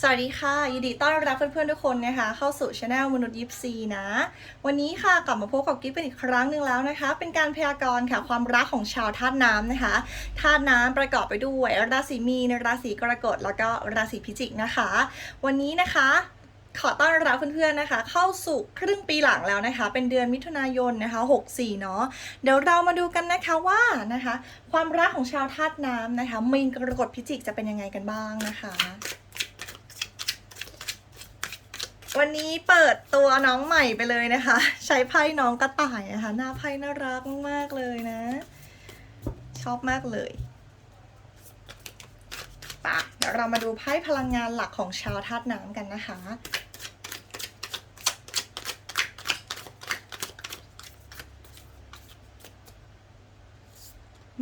สวัสดีค่ะ ยินดีต้อนรับเพื่อนๆทุกคนนะคะ เข้าสู่ช anel มนุษย์ยิปซีนะ วันนี้ค่ะกลับมาพบกับกิ๊บเป็นอีกครั้งหนึ่งแล้วนะคะ เป็นการพยากรณ์ค่ะความรักของชาวธาตุน้ำนะคะธาตุน้ำประกอบไปด้วยราศีมีนราศีกรกฎแล้วก็ราศีพิจิกนะคะ วันนี้นะคะขอต้อนรับเพื่อนๆนะคะ เข้าสู่ครึ่งปีหลังแล้วนะคะ เป็นเดือนมิถุนายนนะคะ 64 เนาะเดี๋ยวเรามาดูกันนะคะว่านะคะ ความรักของชาวธาตุน้ำนะคะมีนกรกฎพิจิกจะเป็นยังไงกันบ้างนะคะ วันนี้เปิดตัวน้องใหม่ไปเลยนะคะ ใช้ไพ่น้องกระต่ายนะคะ หน้าไพ่น่ารักมากเลยนะ ชอบมากเลยปะเดี๋ยวเรามาดูไพ่พลังงานหลักของชาวธาตุน้ำกันนะคะ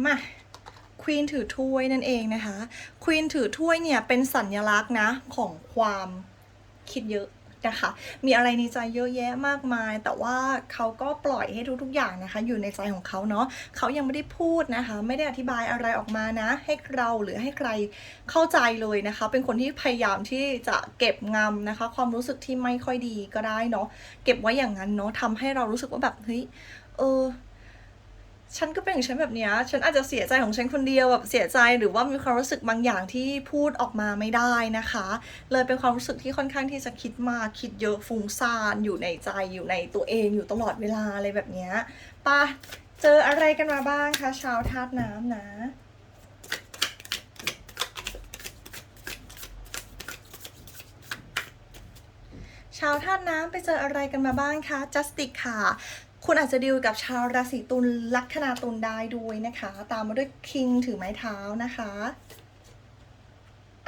มาควีนถือถ้วยนั่นเองนะคะควีนถือถ้วยเนี่ยเป็นสัญลักษณ์นะของความคิดเยอะ นะคะ มีอะไรในใจเยอะแยะมากมาย แต่ว่าเขาก็ปล่อยให้ทุกๆอย่างนะคะ อยู่ในใจของเขาเนาะเขายังไม่ได้พูดนะคะ ไม่ได้อธิบายอะไรออกมานะ ให้เราหรือให้ใครเข้าใจเลยนะคะ เป็นคนที่พยายามที่จะเก็บงำนะคะ ความรู้สึกที่ไม่ค่อยดีก็ได้เนาะเก็บไว้อย่างนั้นเนาะทำให้เรารู้สึกว่าแบบเฮ้ยเออ ฉันก็เป็นของฉันแบบนี้ฉันอาจจะเสียใจของฉันคนเดียวแบบเสียใจหรือว่ามีความรู้สึกบางอย่างที่พูดออกมาไม่ได้นะคะ เลยเป็นความรู้สึกที่ค่อนข้างที่จะคิดมากคิดเยอะฟุ้งซ่านอยู่ในใจอยู่ในตัวเองอยู่ตลอดเวลาอะไรแบบนี้ปะเจออะไรกันมาบ้างคะชาวธาตุน้ำนะชาวธาตุน้ำไปเจออะไรกันมาบ้างคะจัสติกค่ะ คุณอาจจะดีลกับชาวราศีตุลลัคนาตุลได้ด้วยนะคะ ตามมาด้วยคิงถือไม้เท้านะคะ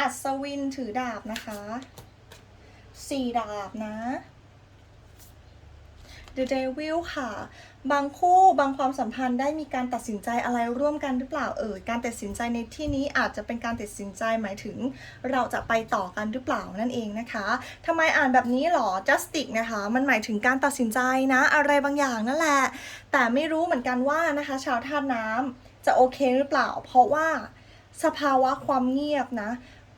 อัศวินถือดาบนะคะสี่ดาบนะ The Devil ค่ะ บางคู่บางความสัมพันธ์ได้มีการตัดสินใจอะไรร่วมกันหรือเปล่าเอ่ยการตัดสินใจในที่นี้อาจจะเป็นการตัดสินใจหมายถึง เราจะไปต่อกันหรือเปล่านั่นเองนะคะทำไมอ่านแบบนี้หรอ justice นะคะ มันหมายถึงการตัดสินใจนะ อะไรบางอย่างนั่นแหละ แต่ไม่รู้เหมือนกันว่านะคะ ชาวธาตุน้ำจะโอเคหรือเปล่า เพราะว่าสภาวะความเงียบนะ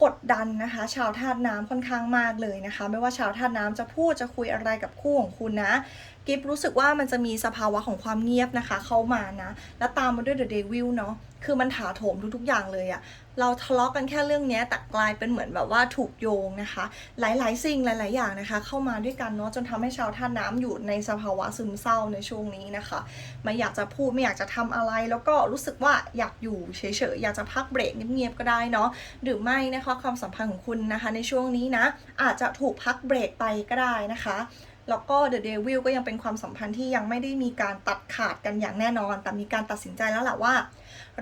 กดดันนะคะ ชาวธาตุน้ำค่อนข้างมากเลยนะคะ ไม่ว่าชาวธาตุน้ำจะพูดจะคุยอะไรกับคู่ของคุณนะ กิฟรู้สึกว่ามันจะมีสภาวะของความเงียบนะคะ เข้ามานะ แล้วตามมาด้วยเดอะเดวิลเนาะคือมันถาโถมทุก ๆ อย่างเลยอะเราทะเลาะกันแค่เรื่องนี้แต่กลายเป็นเหมือนแบบว่าถูกโยงนะคะ หลาย ๆ สิ่งหลาย ๆ อย่างนะคะ เข้ามาด้วยกันเนาะจนทำให้ชาวท่าน้ำอยู่ในสภาวะซึมเศร้าในช่วงนี้นะคะไม่อยากจะพูดไม่อยากจะทำอะไร แล้วก็รู้สึกว่าอยากอยู่เฉย ๆ อยากจะพักเบรกเงียบ ๆ ก็ได้เนาะหรือไม่นะคะความสัมพันธ์ของคุณนะคะ ในช่วงนี้นะอาจจะถูกพักเบรกไปก็ได้นะคะ แล้วก็ The Devil ก็ยังเป็นความสัมพันธ์ที่ยังไม่ได้มีการตัดขาดกันอย่างแน่นอน แต่มีการตัดสินใจแล้วแหละว่า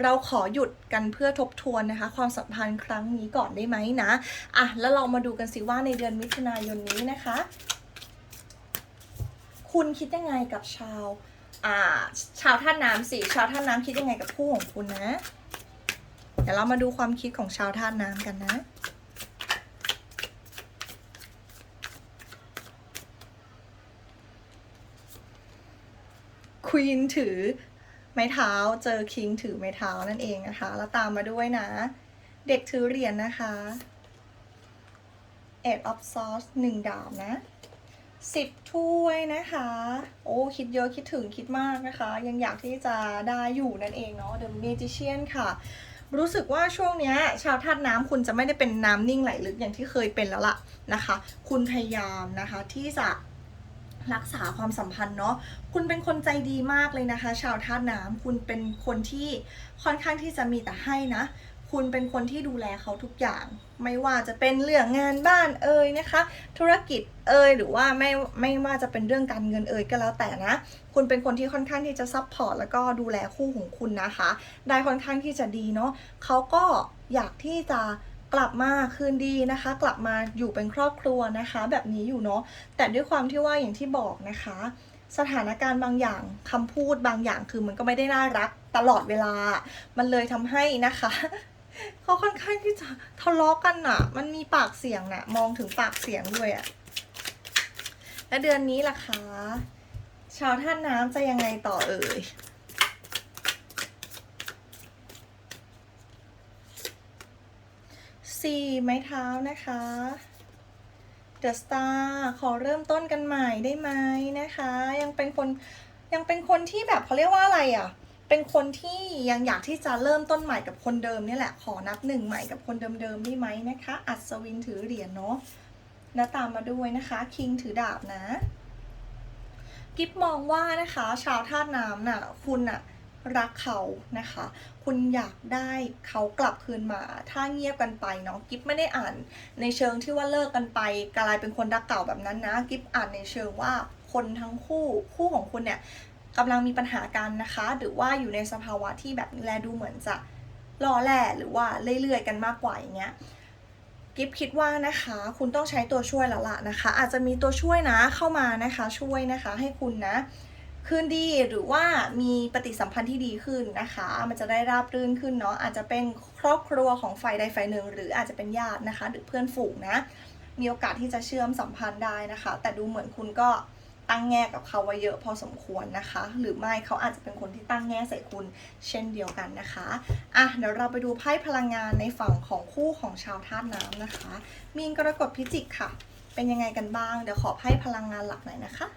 เราขอหยุดกันเพื่อทบทวนนะคะ ความสัมพันธ์ครั้งนี้ก่อนได้ไหมนะอะแล้วเรามาดูกันสิว่าในเดือนมิถุนายนนี้นะคะ คุณคิดยังไงกับชาวอ่าชาวท่าน้ำสิชาวท่าน้ำคิดยังไงกับคู่ของคุณนะเดี๋ยวเรามาดูความคิดของชาวท่าน้ำกันนะ ควีนถือไม้เท้าเจอคิงถือไม้เท้านั่นเองนะคะ แล้วตามมาด้วยนะ เด็กถือเหรียญนะคะเอ็ดออฟซอสหนึ่งดาบนะสิบถ้วยนะคะ โอ้คิดเยอะคิดถึงคิดมากนะคะ ยังอยากที่จะได้อยู่นั่นเองเนาะ The Magician ค่ะ รู้สึกว่าช่วงเนี้ย ชาวธาตุน้ำคุณจะไม่ได้เป็นน้ำนิ่งไหลลึกอย่างที่เคยเป็นแล้วล่ะนะคะ คุณพยายามนะคะที่จะ รักษาความสัมพันธ์เนาะคุณเป็นคนใจดีมากเลยนะคะ ชาวธาตุน้ำคุณเป็นคนที่ค่อนข้างที่จะมีแต่ให้นะ คุณเป็นคนที่ดูแลเขาทุกอย่าง ไม่ว่าจะเป็นเรื่องงานบ้านเอ่ยนะคะ ธุรกิจเอ่ยหรือว่าไม่ไม่ว่าจะเป็นเรื่องการเงินเอ่ยก็แล้วแต่นะ คุณเป็นคนที่ค่อนข้างที่จะซัพพอร์ตแล้วก็ดูแลคู่ของคุณนะคะ ได้ค่อนข้างที่จะดีเนาะเขาก็อยากที่จะ กลับมาคืนดีนะคะ กลับมาอยู่เป็นครอบครัวนะคะ แบบนี้อยู่เนาะแต่ด้วยความที่ว่าอย่างที่บอกนะคะ สถานการณ์บางอย่างคำพูดบางอย่างคือมันก็ไม่ได้น่ารักตลอดเวลา มันเลยทำให้นะคะเขาค่อนข้างที่จะทะเลาะกันอะมันมีปากเสียงน่ะมองถึงปากเสียงด้วยอะและเดือนนี้ล่ะคะ ชาวท่านน้ำจะยังไงต่อเอ่ย สี่ไม้เท้านะคะเดอะสตาร์ขอเริ่มต้นกันใหม่ได้ไหมนะคะ ยังเป็นคนยังเป็นคนที่แบบเขาเรียกว่าอะไรอะ เป็นคนที่ยังอยากที่จะเริ่มต้นใหม่กับคนเดิมนี่แหละ ขอนับหนึ่งใหม่กับคนเดิมๆได้ไหมนะคะ อัศวินถือเหรียญเนาะแล้วตามมาด้วยนะคะ คิงถือดาบนะ กิฟมองว่านะคะ ชาวธาตุน้ำน่ะ คุณน่ะ รักเขานะคะ คุณอยากได้เขากลับคืนมา ถ้าเงียบกันไปเนาะกิฟไม่ได้อ่าน ในเชิงที่ว่าเลิกกันไป กลายเป็นคนรักเก่าแบบนั้นนะกิฟอ่านในเชิงว่าคนทั้งคู่คู่ของคุณเนี่ยกำลังมีปัญหากันนะคะ หรือว่าอยู่ในสภาวะที่แบบแลดูเหมือนจะรอแหล่หรือว่าเรื่อยๆกันมากกว่าอย่างเงี้ยกิฟคิดว่านะคะ คุณต้องใช้ตัวช่วยแล้วล่ะนะคะ อาจจะมีตัวช่วยนะเข้ามานะคะ ช่วยนะคะ ให้คุณนะ คืนดีหรือว่ามีปฏิสัมพันธ์ที่ดีขึ้นนะคะ มันจะได้ราบรื่นขึ้นเนาะอาจจะเป็นครอบครัวของฝ่ายใดฝ่ายหนึ่ง หรืออาจจะเป็นญาตินะคะ หรือเพื่อนฝูงนะ มีโอกาสที่จะเชื่อมสัมพันธ์ได้นะคะ แต่ดูเหมือนคุณก็ตั้งแง่กับเขาไว้เยอะพอสมควรนะคะ หรือไม่เขาอาจจะเป็นคนที่ตั้งแง่ใส่คุณเช่นเดียวกันนะคะอะเดี๋ยวเราไปดูไพ่พลังงานในฝั่งของคู่ของชาวธาตุน้ำนะคะ มีนกรกฎพิจิกค่ะ เป็นยังไงกันบ้าง เดี๋ยวขอไพ่พลังงานหลักหน่อยนะคะ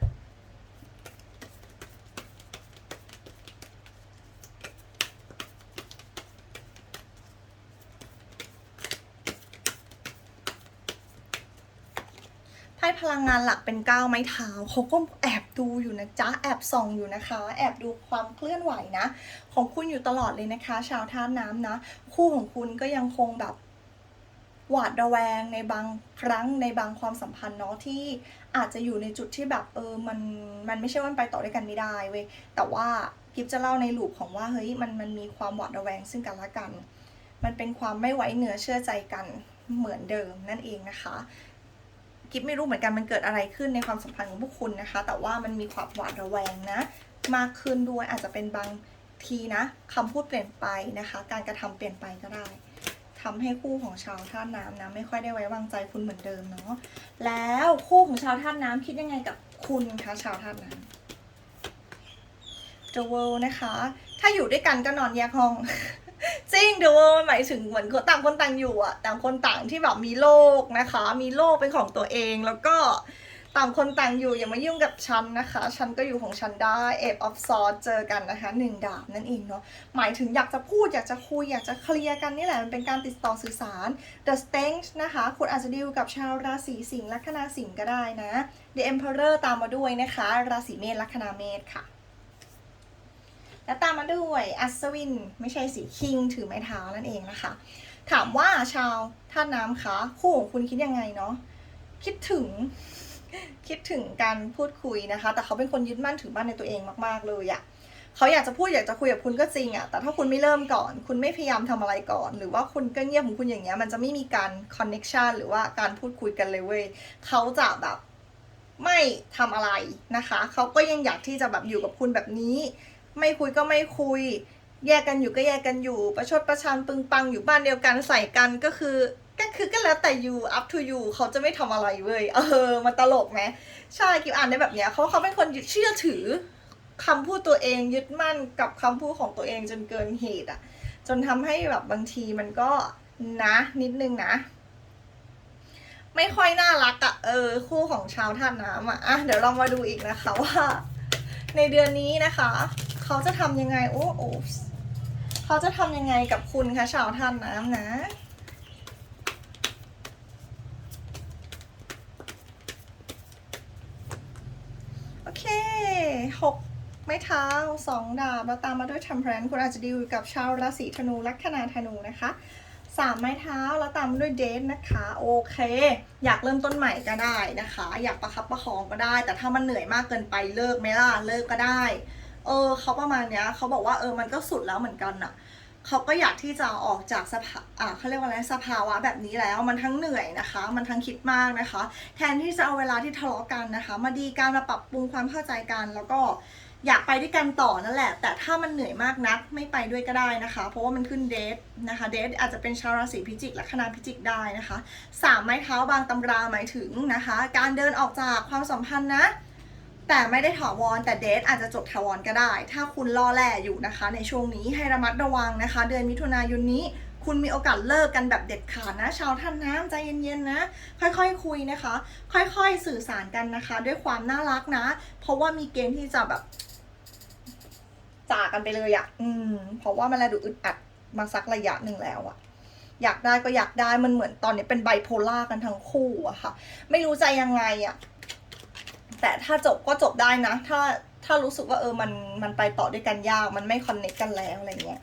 ไพลังงานหลักเป็นก้าวไม้เท้าเขาก็แอบดูอยู่นะจ๊ะแอบส่องอยู่นะคะ แอบดูความเคลื่อนไหวนะ ของคุณอยู่ตลอดเลยนะคะ ชาวท่าน้ำนะ คู่ของคุณก็ยังคงแบบหวาดระแวงในบางครั้งในบางความสัมพันธ์เนาะที่อาจจะอยู่ในจุดที่แบบเออมันมันไม่ใช่ว่าไปต่อด้วยกันไม่ได้เว้ยแต่ว่ากิฟจะเล่าในลูปของว่าเฮ้ยมันมันมีความหวาดระแวงซึ่งกันและกัน มันเป็นความไม่ไว้เนื้อเชื่อใจกันเหมือนเดิมนั่นเองนะคะ กิฟไม่รู้เหมือนกันมันเกิดอะไรขึ้นในความสัมพันธ์ของพวกคุณนะคะ แต่ว่ามันมีความหวาดระแวงนะ มากขึ้นด้วยอาจจะเป็นบางทีนะคำพูดเปลี่ยนไปนะคะ การกระทำเปลี่ยนไปก็ได้ทำให้คู่ของชาวธาตุน้ำนะไม่ค่อยได้ไว้วางใจคุณเหมือนเดิมเนาะแล้วคู่ของชาวธาตุน้ำคิดยังไงกับคุณคะชาวธาตุน้ำ The World นะคะ ถ้าอยู่ด้วยกันก็นอนแยกห้อง จริง The World หมายถึงเหมือนคนต่างคนต่างอยู่อะต่างคนต่างที่แบบมีโลกนะคะ มีโลกเป็นของตัวเองแล้วก็ต่างคนต่างอยู่อย่ามายุ่งกับฉันนะคะ ฉันก็อยู่ของฉันได้เอฟออฟซอเจอกันนะคะหนึ่งดาบนั่นเองเนาะหมายถึงอยากจะพูดอยากจะคุยอยากจะเคลียร์กันนี่แหละ มันเป็นการติดต่อสื่อสาร The Stench นะคะ คุณอาจจะดีลกับชาวราศีสิงห์ลัคนาสิงห์ก็ได้นะ The Emperor ตามมาด้วยนะคะ ราศีเมษลัคนาเมษค่ะ และตามมาด้วยอัศวิน ไม่ใช่สีคิง ถือไม้เท้านั่นเองนะคะ ถามว่าชาวท่าน้ำคะคู่ของคุณคิดยังไงเนาะคิดถึงคิดถึงการพูดคุยนะคะ แต่เขาเป็นคนยึดมั่นถือมั่นในตัวเองมาก ๆ เลยอะเขาอยากจะพูดอยากจะคุยกับคุณก็จริงอะแต่ถ้าคุณไม่เริ่มก่อน คุณไม่พยายามทำอะไรก่อน หรือว่าคุณก็เงียบของคุณอย่างเงี้ย มันจะไม่มีการคอนเน็ชันหรือว่าการพูดคุยกันเลยเว้ยเขาจะแบบไม่ทำอะไรนะคะ เขาก็ยังอยากที่จะแบบอยู่กับคุณแบบนี้ ไม่คุยก็ไม่คุย แยกกันอยู่ก็แยกกันอยู่ ประชดประชันปึงปังอยู่บ้านเดียวกันใส่กันก็คือก็คือก็แล้วแต่ you up to you เขาจะไม่ทำอะไรเว้ยเออมันตลกไหมใช่กิฟอ่านได้แบบเนี้ยเขาเขาเป็นคนเชื่อถือคำพูดตัวเองยึดมั่นกับคำพูดของตัวเองจนเกินเหตุอะ จนทำให้แบบบางทีมันก็นะนิดนึงนะไม่ค่อยน่ารักอะเออ คู่ของชาวท่าน้ำอะ่ะอะ เดี๋ยวเรามาดูอีกนะคะว่า ในเดือนนี้นะคะ เขาจะทำยังไง โอ้โอเขาจะทำยังไงกับคุณคะชาวท่านน้ำนะโอเคหกไม้เท้าสองดาบแล้วตามมาด้วย temperance คุณอาจจะดีลกับชาวราศีธนูลัคนาธนูนะคะสามไม้เท้าแล้วตามด้วยเดทนะคะ โอเค อยากเริ่มต้นใหม่ก็ได้นะคะ อยากประคับประคองก็ได้ แต่ถ้ามันเหนื่อยมากเกินไปเลิกไหมล่ะเลิกก็ได้ เออเขาประมาณเนี้ยเขาบอกว่าเออมันก็สุดแล้วเหมือนกันอะเขาก็อยากที่จะออกจากสภาอ่าเขาเรียกว่าอะไรสภาวะแบบนี้แล้วมันทั้งเหนื่อยนะคะ มันทั้งคิดมากนะคะ แทนที่จะเอาเวลาที่ทะเลาะกันนะคะ มาดีการมาปรับปรุงความเข้าใจกัน แล้วก็อยากไปด้วยกันต่อนั่นแหละ แต่ถ้ามันเหนื่อยมากนักไม่ไปด้วยก็ได้นะคะ เพราะว่ามันขึ้นเดทนะคะ เดทอาจจะเป็นชาวราศีพิจิกและคณะพิจิกได้นะคะสามไม้เท้าบางตำราหมายถึงนะคะ การเดินออกจากความสัมพันธ์นะ แต่ไม่ได้ถาวรแต่เดทอาจจะจบถาวรก็ได้ ถ้าคุณล่อแหล่อยู่นะคะ ในช่วงนี้ให้ระมัดระวังนะคะ เดือนมิถุนายนนี้คุณมีโอกาสเลิกกันแบบเด็ดขาดนะ ชาวท่านน้ำใจเย็นๆนะ ค่อยๆคุยนะคะ ค่อยๆสื่อสารกันนะคะ ด้วยความน่ารักนะ เพราะว่ามีเกณฑ์ที่จะแบบจากกันไปเลยอะ่ะ อืม เพราะว่ามันแลดูอึดอัดมาสักระยะหนึ่งแล้วอะอยากได้ก็อยากได้มันเหมือนตอนนี้เป็นไบโพล่ากันทั้งคู่อะค่ะ ไม่รู้ใจยังไงอะ แต่ถ้าจบก็จบได้นะ ถ้าถ้ารู้สึกว่าเออมันมันไปต่อด้วยกันยาก มันไม่คอนเนคกันแล้วอะไรเงี้ย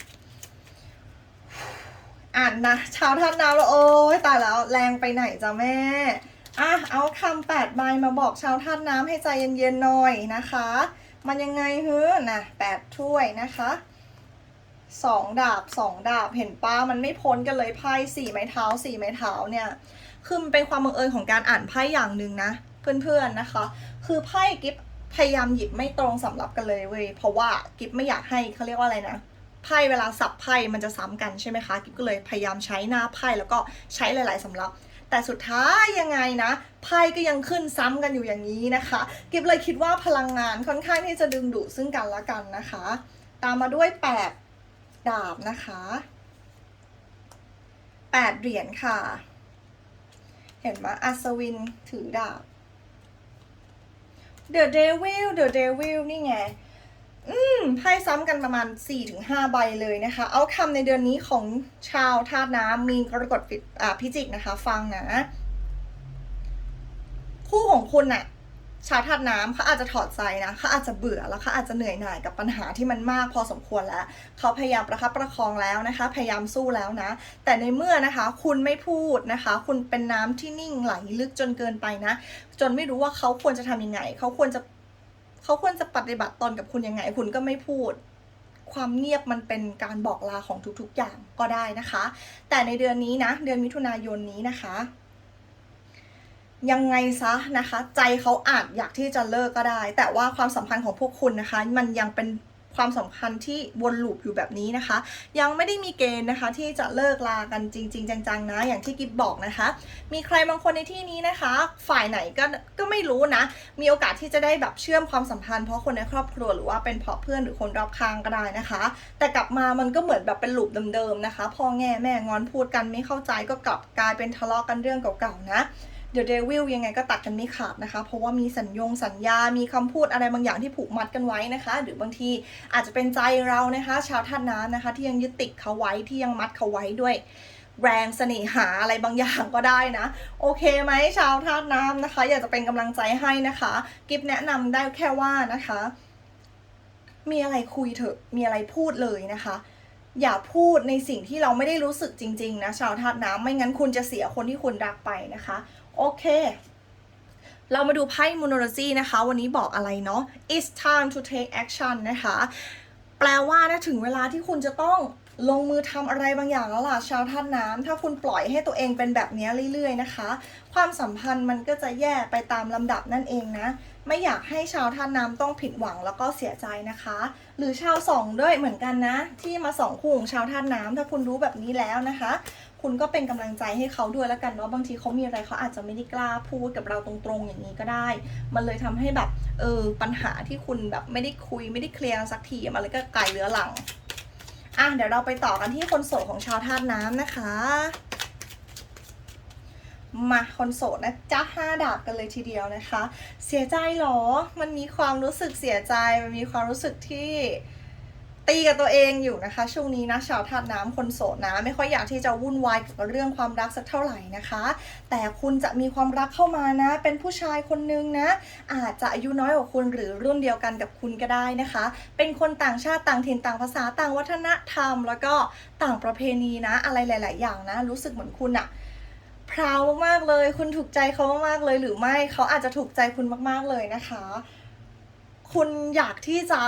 อ่านนะชาวท่านน้ำแล้วโอ้ยตายแล้วแรงไปไหนจ้ะแม่อะเอาคำแปดใบมาบอกชาวท่านน้ำให้ใจเย็นๆหน่อยนะคะ มันยังไงเฮ้อนะแปดถ้วยนะคะสองดาบสองดาบเห็นป้ามันไม่พ้นกันเลยไพ่สี่ไม้เท้าสี่ไม้เท้าเนี่ยคือมันเป็นความบังเอิญของการอ่านไพ่อย่างหนึ่งนะเพื่อนๆนะคะ คือไพ่กิฟพยายามหยิบไม่ตรงสำรับกันเลยเว้ยเพราะว่ากิฟไม่อยากให้เขาเรียกว่าอะไรนะไพ่เวลาสับไพ่มันจะซ้ำกันใช่ไหมคะกิฟก็เลยพยายามใช้หน้าไพ่แล้วก็ใช้หลาย ๆสำรับ แต่สุดท้ายยังไงนะไพ่ก็ยังขึ้นซ้ำกันอยู่อย่างนี้นะคะ กิฟเลยคิดว่าพลังงานค่อนข้างที่จะดึงดูดซึ่งกันและกันนะคะ ตามมาด้วยแปดดาบนะคะแปดเหรียญค่ะ เห็นไหมอัศวินถือดาบ The Devil The Devil นี่ไง อืมไพ่ซ้ำกันประมาณ 4-5 ใบเลยนะคะ เอาคำในเดือนนี้ของชาวธาตุน้ำมีกรกฎพิจิกนะคะ ฟังนะ คู่ของคุณอะ ชาวธาตุน้ำเขาอาจจะถอดใจนะเขาอาจจะเบื่อแล้วเขาอาจจะเหนื่อยหน่ายกับปัญหาที่มันมากพอสมควรแล้วเขาพยายามประคับประคองแล้วนะคะ พยายามสู้แล้วนะ แต่ในเมื่อนะคะ คุณไม่พูดนะคะ คุณเป็นน้ำที่นิ่งไหลลึกจนเกินไปนะ จนไม่รู้ว่าเขาควรจะทำยังไงเขาควรจะเขาควรจะปฏิบัติตนกับคุณยังไง คุณก็ไม่พูดความเงียบมันเป็นการบอกลาของทุกๆ อย่างก็ได้นะคะ แต่ในเดือนนี้นะ เดือนมิถุนายนนี้นะคะ ยังไงซะนะคะ ใจเขาอาจอยากที่จะเลิกก็ได้ แต่ว่าความสัมพันธ์ของพวกคุณนะคะ มันยังเป็นความสัมพันธ์ที่วนลูปอยู่แบบนี้นะคะ ยังไม่ได้มีเกณฑ์นะคะ ที่จะเลิกลากันจริง ๆ จังๆ นะ อย่างที่กิฟบอกนะคะ มีใครบางคนในที่นี้นะคะ ฝ่ายไหนก็ก็ไม่รู้นะ มีโอกาสที่จะได้แบบเชื่อมความสัมพันธ์เพราะคนในครอบครัวหรือว่าเป็นเพราะเพื่อนหรือคนรอบข้างก็ได้นะคะ แต่กลับมามันก็เหมือนแบบเป็นลูปเดิมๆนะคะพ่อแง่แม่งอนพูดกันไม่เข้าใจก็กลับกลายเป็นทะเลาะกันเรื่องเก่าๆนะ เดี๋ยวเดวิลยังไงก็ตัดกันไม่ขาดนะคะ เพราะว่ามีสัญญงสัญญา มีคำพูดอะไรบางอย่างที่ผูกมัดกันไว้นะคะ หรือบางทีอาจจะเป็นใจเรานะคะ ชาวท่านน้ำนะคะ ที่ยังยึดติดเขาไว้ที่ยังมัดเขาไว้ด้วยแรงเสน่หาอะไรบางอย่างก็ได้นะ โอเคไหมชาวธาตุน้ำนะคะ อยากจะเป็นกำลังใจให้นะคะ กิฟแนะนำได้แค่ว่านะคะ มีอะไรคุยเถอะมีอะไรพูดเลยนะคะ อย่าพูดในสิ่งที่เราไม่ได้รู้สึกจริงๆนะชาวธาตุน้ำไม่งั้นคุณจะเสียคนที่คุณรักไปนะคะ โอเค เรามาดูไพ่มูนอรซีนะคะ วันนี้บอกอะไรเนาะ it's time to take action นะคะ แปลว่านะถึงเวลาที่คุณจะต้องลงมือทำอะไรบางอย่างแล้วล่ะชาวท่านน้ำถ้าคุณปล่อยให้ตัวเองเป็นแบบนี้เรื่อยๆนะคะ ความสัมพันธ์มันก็จะแย่ไปตามลำดับนั่นเองนะ ไม่อยากให้ชาวท่านน้ำต้องผิดหวังแล้วก็เสียใจนะคะ หรือชาวสองด้วยเหมือนกันนะ ที่มาสองคู่ของชาวท่านน้ำถ้าคุณรู้แบบนี้แล้วนะคะ คุณก็เป็นกำลังใจให้เขาด้วยแล้วกันเนาะบางทีเขามีอะไรเขาอาจจะไม่ได้กล้าพูดกับเราตรงๆอย่างนี้ก็ได้ มันเลยทำให้แบบเออปัญหาที่คุณแบบไม่ได้คุยไม่ได้เคลียร์สักทีมันเลยก็ไกลเรื้อหลังอะเดี๋ยวเราไปต่อกันที่คนโสดของชาวธาตุน้ำนะคะ มาคนโสดนะจ้าห้าดาบกันเลยทีเดียวนะคะ เสียใจเหรอ มันมีความรู้สึกเสียใจ มันมีความรู้สึกที่ตีกับตัวเองอยู่นะคะ ช่วงนี้นะชาวธาตุน้ำคนโสดนะ ไม่ค่อยอยากที่จะวุ่นวายกับเรื่องความรักสักเท่าไหร่นะคะ แต่คุณจะมีความรักเข้ามานะ เป็นผู้ชายคนนึงนะ อาจจะอายุน้อยกว่าคุณหรือรุ่นเดียวกันกับคุณก็ได้นะคะ เป็นคนต่างชาติต่างถิ่นต่างภาษาต่างวัฒนธรรม แล้วก็ต่างประเพณีนะ อะไรหลาย ๆ อย่างนะ รู้สึกเหมือนคุณอะ พราวมากๆเลย คุณถูกใจเขามากๆเลยหรือไม่เขาอาจจะถูกใจคุณมากๆเลยนะคะ คุณอยากที่จะ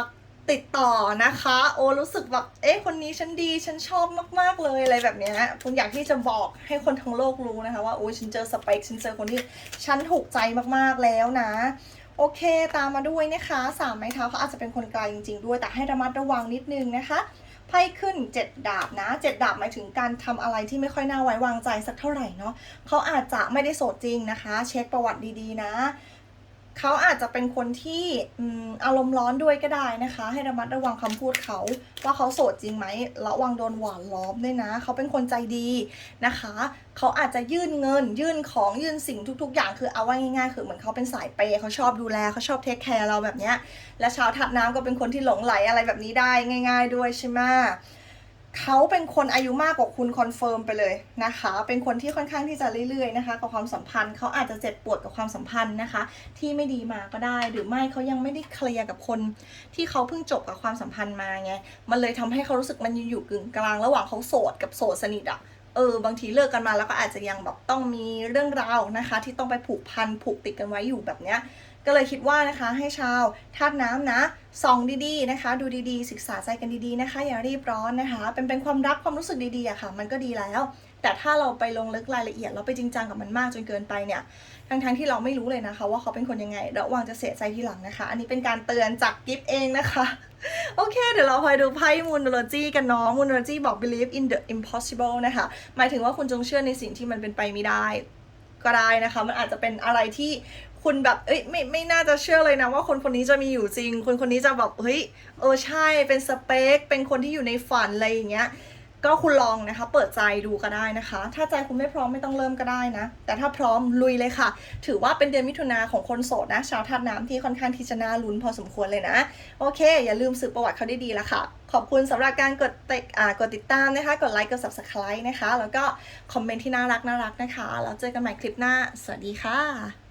ติดต่อนะคะ โอ้รู้สึกแบบเอ๊ะคนนี้ฉันดีฉันชอบมากๆเลยอะไรแบบเนี้ยคุณอยากที่จะบอกให้คนทั้งโลกรู้นะคะ ว่าโอ้ยฉันเจอสเปคฉันเจอคนที่ฉันถูกใจมากๆแล้วนะโอเค ตามมาด้วยนะคะสามไม้เท้าเขาอาจจะเป็นคนไกลจริง ๆ ด้วยแต่ให้ระมัดระวังนิดนึงนะคะ ไพ่ขึ้น 7 ดาบนะ 7 ดาบหมายถึงการทำอะไรที่ไม่ค่อยน่าไว้วางใจสักเท่าไหร่เนาะเขาอาจจะไม่ได้โสดจริงนะคะ เช็คประวัติดีๆนะ เขาอาจจะเป็นคนที่อารมณ์ร้อนด้วยก็ได้นะคะ ให้ระมัดระวังคำพูดเขาว่าเขาโสดจริงไหมระวังโดนหวานล้อมด้วยนะ เขาเป็นคนใจดีนะคะ เขาอาจจะยื่นเงิน ยื่นของยื่นสิ่งทุก ๆ อย่างคือเอาว่าง่ายๆ คือเหมือนเขาเป็นสายเปย์เขาชอบดูแลเขาชอบเทคแคร์เราแบบเนี้ยและชาวทัดน้ำก็เป็นคนที่หลงไหลอะไรแบบนี้ได้ง่าย ๆ ด้วยใช่ไหม เขาเป็นคนอายุมากกว่าคุณคอนเฟิร์มไปเลยนะคะ เป็นคนที่ค่อนข้างที่จะเรื่อยๆนะคะ กับความสัมพันธ์เขาอาจจะเจ็บปวดกับความสัมพันธ์นะคะ ที่ไม่ดีมาก็ได้ หรือไม่เขายังไม่ได้เคลียร์กับคนที่เขาเพิ่งจบกับความสัมพันธ์มาไง มันเลยทำให้เขารู้สึกมันอยู่กึ่งกลาง ระหว่างเขาโสดกับโสดสนิทอะ เออบางทีเลิกกันมาแล้วก็อาจจะยังแบบต้องมีเรื่องราวนะคะ ที่ต้องไปผูกพันผูกติดกันไว้อยู่แบบเนี้ยก็เลยคิดว่านะคะให้ชาวธาตุน้ำนะส่องดีๆนะคะ ดูดีๆ ศึกษาใจกันดีๆนะคะ อย่ารีบร้อนนะคะ เป็นเป็นความรักความรู้สึกดีๆอะค่ะ มันก็ดีแล้ว แต่ถ้าเราไปลงลึกรายละเอียดเราไปจริงจังกับมันมากจนเกินไปเนี่ยทั้งๆที่เราไม่รู้เลยนะคะ ว่าเขาเป็นคนยังไงระวังจะเสียใจทีหลังนะคะ อันนี้เป็นการเตือนจากกิฟเองนะคะ โอเค เดี๋ยวเราไปดูไพ่มูนโลจีกันเนาะมูนโลจีบอก believe in the impossible นะคะ หมายถึงว่าคุณจงเชื่อในสิ่งที่มันเป็นไปไม่ได้ ก็ได้นะคะ มันอาจจะเป็นอะไรที่คุณแบบเอ้ยไม่ไม่น่าจะเชื่อเลยนะว่าคนคนนี้จะมีอยู่จริง คนคนนี้จะแบบเฮ้ยเออใช่เป็นสเปคเป็นคนที่อยู่ในฝันอะไรอย่างเงี้ย ก็คุณลองนะคะ เปิดใจดูก็ได้นะคะ ถ้าใจคุณไม่พร้อมไม่ต้องเริ่มก็ได้นะ แต่ถ้าพร้อมลุยเลยค่ะ ถือว่าเป็นเดือนมิถุนาของคนโสดนะชาวธาตุน้ำที่ค่อนข้างที่จะน่าลุ้นพอสมควรเลยนะ โอเค อย่าลืมสืบประวัติเขาได้ดีละค่ะ ขอบคุณสำหรับการกดติดกดติดตามนะคะ กดไลค์กด subscribe นะคะ แล้วก็คอมเมนต์ที่น่ารักน่ารักนะคะแล้วเจอกันใหม่คลิปหน้า สวัสดีค่ะ